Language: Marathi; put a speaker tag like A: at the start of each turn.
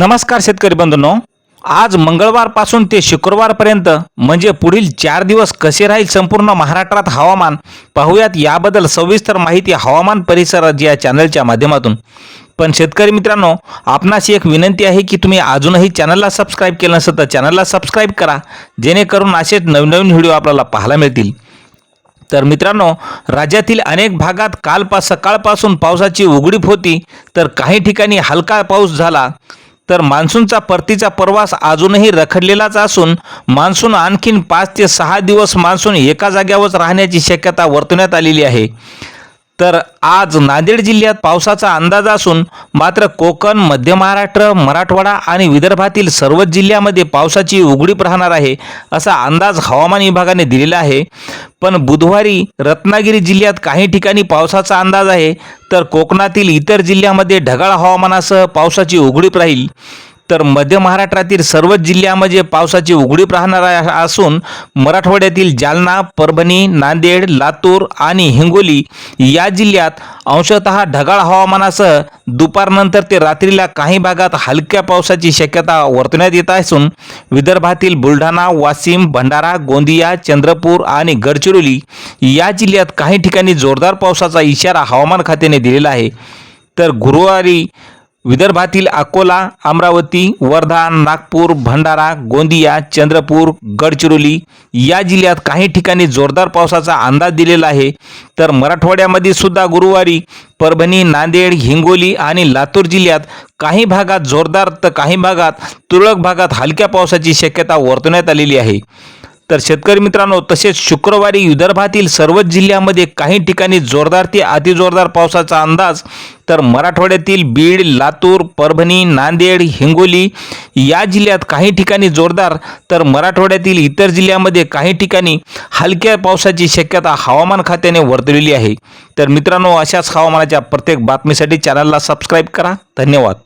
A: नमस्कार शेतकरी बंधूंनो. आज मंगळवारपासून ते शुक्रवारपर्यंत म्हणजे पुढील चार दिवस कसे राहील संपूर्ण महाराष्ट्रात हवामान पाहूयात याबद्दल सविस्तर माहिती हवामान परिसरात या चॅनलच्या माध्यमातून. पण शेतकरी मित्रांनो आपणाशी एक विनंती आहे की तुम्ही अजूनही चॅनलला सबस्क्राईब केलं नसेल तर चॅनलला सबस्क्राईब करा जेणेकरून असेच नवनवीन व्हिडिओ आपल्याला पाहायला मिळतील. तर मित्रांनो राज्यातील अनेक भागात काल पा सकाळपासून पावसाची उघडीप होती तर काही ठिकाणी हलका पाऊस झाला तर मान्सूनचा परतीचा प्रवास अजूनही रखडलेलाच असून मान्सून आणखीन पाच ते सहा दिवस मान्सून एका जाग्यावर राहण्याची शक्यता वर्तवण्यात आलेली आहे. तर आज नांदेड जिल्ह्यात पावसाचा अंदाज असून मात्र कोकण मध्य महाराष्ट्र मराठवाडा आणि विदर्भातील सर्वच जिल्ह्यामध्ये पावसाची उघडीप राहणार आहे असा अंदाज हवामान विभागाने दिलेला आहे. पण बुधवारी रत्नागिरी जिल्ह्यात काही ठिकाणी पावसाचा अंदाज आहे तर कोकणातील इतर जिल्ह्यामध्ये ढगाळ हवामानासह पावसाची उघडीप राहील. तर मध्य महाराष्ट्रातील सर्वच जिल्ह्यामध्ये पावसाची उघडीप राहणार आहे- असून मराठवाड्यातील जालना परभणी नांदेड लातूर आणि हिंगोली या जिल्ह्यात अंशतः ढगाळ हवामानासह दुपारनंतर ते रात्रीला काही भागात हलक्या पावसाची शक्यता वर्तवण्यात येत असून विदर्भातील बुलढाणा वाशिम भंडारा गोंदिया चंद्रपूर आणि गडचिरोली या जिल्ह्यात काही ठिकाणी जोरदार पावसाचा इशारा हवामान खात्याने दिलेला आहे. तर गुरुवारी विदर्भातील अकोला अमरावती वर्धा नागपूर भंडारा गोंदिया चंद्रपूर गडचिरोली या जिल्ह्यात काही ठिकाणी जोरदार पावसाचा अंदाज दिलेला आहे. तर मराठवाड्यामध्ये सुद्धा गुरुवारी परभणी नांदेड हिंगोली आणि लातूर जिल्ह्यात काही भागात जोरदार तर काही भागात तुरळक भागात हलक्या पावसाची शक्यता वर्तवण्यात आलेली आहे. तर शेतकरी मित्रांनो तसेच शुक्रवारी विदर्भातील सर्वच जिल्ह्यामध्ये काही ठिकाणी जोरदार ते अतिजोरदार पावसाचा अंदाज तर मराठवाड्यातील बीड लातूर परभणी नांदेड हिंगोली या जिल्ह्यात काही ठिकाणी जोरदार तर मराठवाड्यातील इतर जिल्ह्यामध्ये काही ठिकाणी हलक्या पावसाची शक्यता हवामान खात्याने वर्तवलेली आहे. तर मित्रांनो अशाच हवामानाच्या प्रत्येक बातमीसाठी चॅनलला सबस्क्राईब करा. धन्यवाद.